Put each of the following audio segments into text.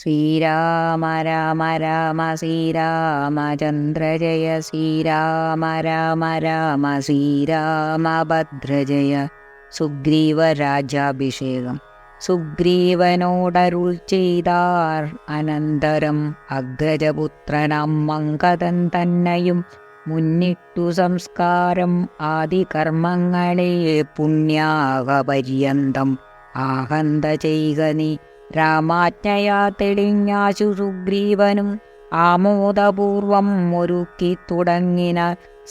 ശ്രീരാമ രാമ രാമ ശ്രീരാമചന്ദ്ര ജയ ശ്രീരാമ രാമ രാമ ശ്രീരാമഭദ്രജയ സുഗ്രീവരാജാഭിഷേകം സുഗ്രീവനോടരുൾ ചെയ്താർ അനന്തരം അഗ്രജപുത്രനാം മങ്കതൻ തന്നെയും മുന്നിട്ടു സംസ്കാരം ആദികർമ്മങ്ങളെ പുണ്യാകപര്യന്തം ആഹന്ത ചെയ്ക നീ രാമാജ്ഞയാ തെളിഞ്ഞാശു സുഗ്രീവനും ആമോദപൂർവം ഒരുക്കി തുടങ്ങിന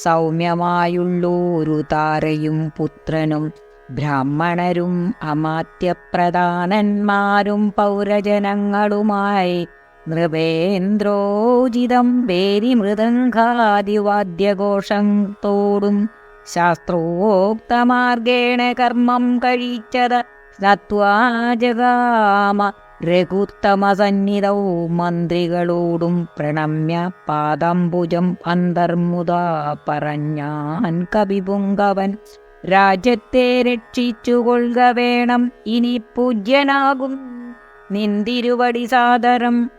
സൗമ്യമായുള്ളൂരു താരയും പുത്രനും. ബ്രാഹ്മണരും അമാത്യപ്രധാനന്മാരും പൗരജനങ്ങളുമായി നൃപേന്ദ്രോചിതം വേരി മൃദംഗാദിവാദ്യഘോഷത്തോടും ശാസ്ത്രോക്തമാർഗേണ കർമ്മം കഴിച്ചത് നത്വാജഗാമ രഘുത്തമസന്നിധൗ മന്ത്രികളോടും പ്രണമ്യ പാദംബുജം അന്തർമുദാ പറഞ്ഞാൻ കവിപുങ്കവൻ. രാജ്യത്തെ രക്ഷിച്ചുകൊള്ളുക വേണം ഇനി പൂജ്യനാകും. നിന്തിരുവടി സാദരം.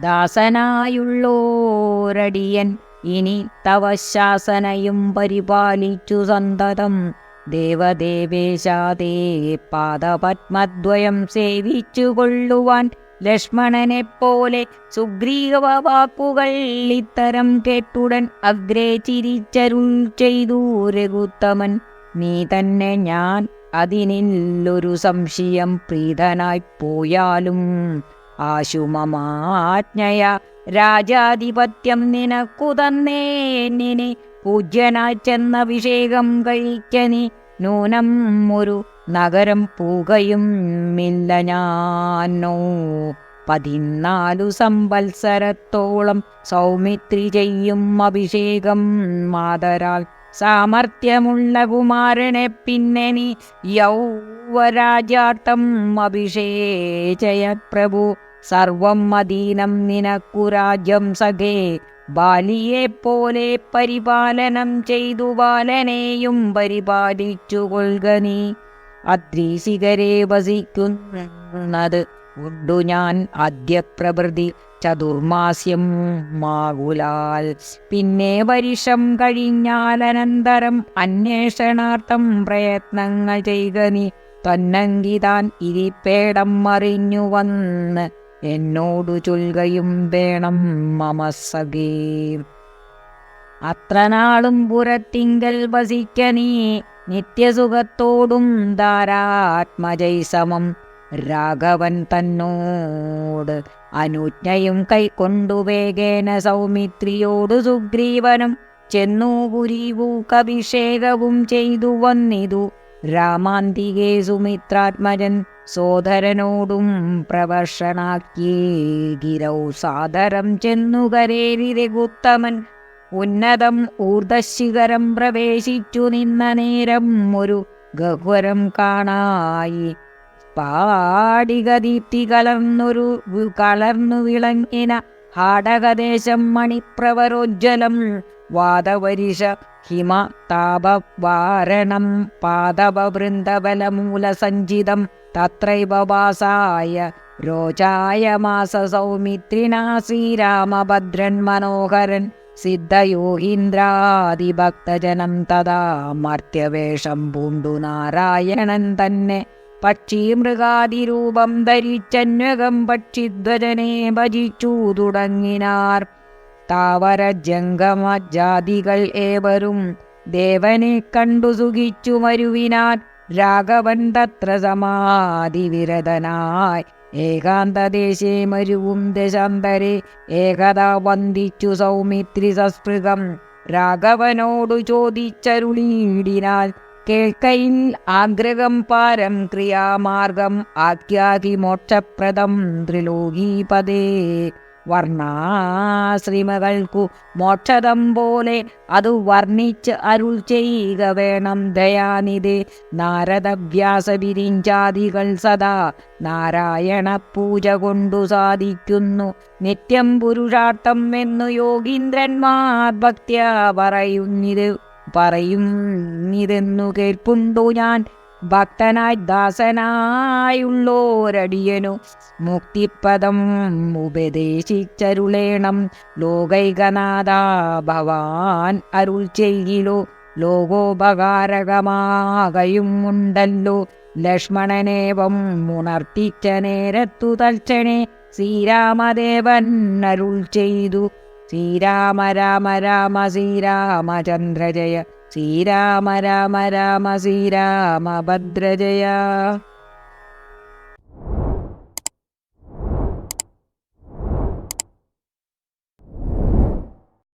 ദാസനായുള്ളോരടിയൻ ഇനി തവ ശാസനയും പരിപാലിച്ചു സന്തതം. ദേവദേവേശാദേ പാദപത്മദ്വയം സേവിച്ചുകൊള്ളുവാൻ ലക്ഷ്മണനെപ്പോലെ സുഗ്രീവ വാക്കുകൾ ഇത്തരം കേട്ടുടൻ അഗ്രേ ചിരിച്ചരുൾ ചെയ്തു രഘുത്തമൻ. നീ തന്നെ ഞാൻ അതിനില്ലൊരു സംശയം പ്രീതനായി പോയാലും ആശുമമാജ്ഞയ രാജാധിപത്യം നിനക്കു തന്നേന്നിനെ പൂജ്യനായി ചെന്നഭിഷേകം കഴിക്കനി നൂനം ഒരു നഗരം പൂകയും മില്ല ഞാനോ. പതിനാലു സംവത്സരത്തോളം സൗമിത്രി ചെയ്യും അഭിഷേകം. മാതരാൽ സാമർഥ്യമുള്ള കുമാരനെ പിന്നെ നീ യൗവരാജാട്ടം അഭിഷേചയ പ്രഭു സർവം അധീനം നിനക്കു രാജ്യം സഖേ. ബാലിയെപ്പോലെ പരിപാലനം ചെയ്തു ബാലനെയും പരിപാലിച്ചു കൊള്ളുക നീ. അദ്രീശികരെ വസിക്കുന്നത് ഉണ്ടു ഞാൻ. ആദ്യപ്രഭൃതി ചതുർമാസ്യം മാകുലാൽ. പിന്നെ വരിഷം കഴിഞ്ഞാൽ അനന്തരം അന്വേഷണാർത്ഥം പ്രയത്നങ്ങൾ ചെയ്യുക നീ. തന്നങ്കിതാൻ ഇരിപ്പേടം മറിഞ്ഞു വന്ന് എന്നോടു ചൊൽകയും വേണം മമസകേ അത്ര നാളും പുറത്തിങ്കൽ വസിക്ക നീ നിത്യസുഖത്തോടും ധാരാത്മജൈസമം. രാഘവൻ തന്നോട് അനുജ്ഞയും കൈക്കൊണ്ടു വേഗേന സൗമിത്രിയോടു സുഗ്രീവനും ചെന്നു പുരീവൂക്കഭിഷേകവും ചെയ്തു വന്നിതു. രാമാന്തികേ സുമിത്രാത്മജൻ സോദരനോടും പ്രവർഷണാക്കിയേ ഗിരൗ സാദരം ചെന്നു കരേരി രഘുത്തമൻ. ഉന്നതം ഊർദ്ധശിഖരം പ്രവേശിച്ചു നിന്ന നേരം ഒരു ഗഹ്വരം കാണായി. പാടികദീപ്തി കലർന്നൊരു കലർന്നു വിളങ്ങിന ഹാടകദേശം മണിപ്രവരോജ്വലം. വാദവരിഷ ഹിമ താപവാരണം പാദവൃന്ദബലമൂലസഞ്ചിതം തത്രൈവ വാസായ രോചായ മാസ സൗമിത്രിണാ ശ്രീരാമഭദ്രൻ മനോഹരൻ സിദ്ധയോഹീന്ദ്രാദിഭക്തജനം തഥാ മർത്യവേഷം പൂണ്ടു നാരായണൻ തന്നെ. പക്ഷീമൃഗാതിരൂപം ധരിച്ചന്വകം പക്ഷിധ്വജനെ ഭജിച്ചു തുടങ്ങിനാർ. താവര ജംഗമജാതികൾ ഏവരും ദേവനെ കണ്ടു സുഖിച്ചു മരുവിനാൻ രാഘവൻ തത്ര സമാധിവിരതനായി ഏകാന്തദേശേ മരുവും ദശാന്തരെ ഏകദാ വന്ദിച്ചു സൗമിത്രി സസ്പൃഗം രാഘവനോടു ചോദിച്ചരുളീടിനാൽ കേൾക്കയിൽ ആഗ്രഹം പാരം ക്രിയാമാർഗം ആഖ്യാതി മോക്ഷപ്രദം ത്രിലോകീപദേ വർണാശ്രീമകൾക്കു മോക്ഷതം പോലെ അത് വർണിച്ച് അരുൾ ചെയ്യുക വേണം ദയാനിധി. നാരദവ്യാസവിരിഞ്ചാദികൾ സദാ നാരായണ പൂജ കൊണ്ടു സാധിക്കുന്നു. നിത്യം പുരുഷാർത്ഥം എന്നു യോഗീന്ദ്രന്മാർ ഭക്ത്യ പറയുന്നിത്. പറയുന്നിതെന്നു കേൾപ്പുണ്ടു ഞാൻ? ഭക്തനായി ദാസനായുള്ളോരടിയനു മുക്തിപദം ഉപദേശിച്ചരുളേണം. ലോകൈകനാഥ ഭവാൻ അരുൾ ചെയ്യിലോ? ലോകോപകാരകമാകയും ഉണ്ടല്ലോ ലക്ഷ്മണനേവം ഉണർത്തിച്ച നേരത്തു തൽക്ഷണേ ശ്രീരാമദേവൻ അരുൾ ചെയ്തു. ശ്രീരാമ രാമ രാമ ശ്രീരാമചന്ദ്ര ജയ ശ്രീരാമ രാമ രാമ ശ്രീരാമ ഭദ്രജയ.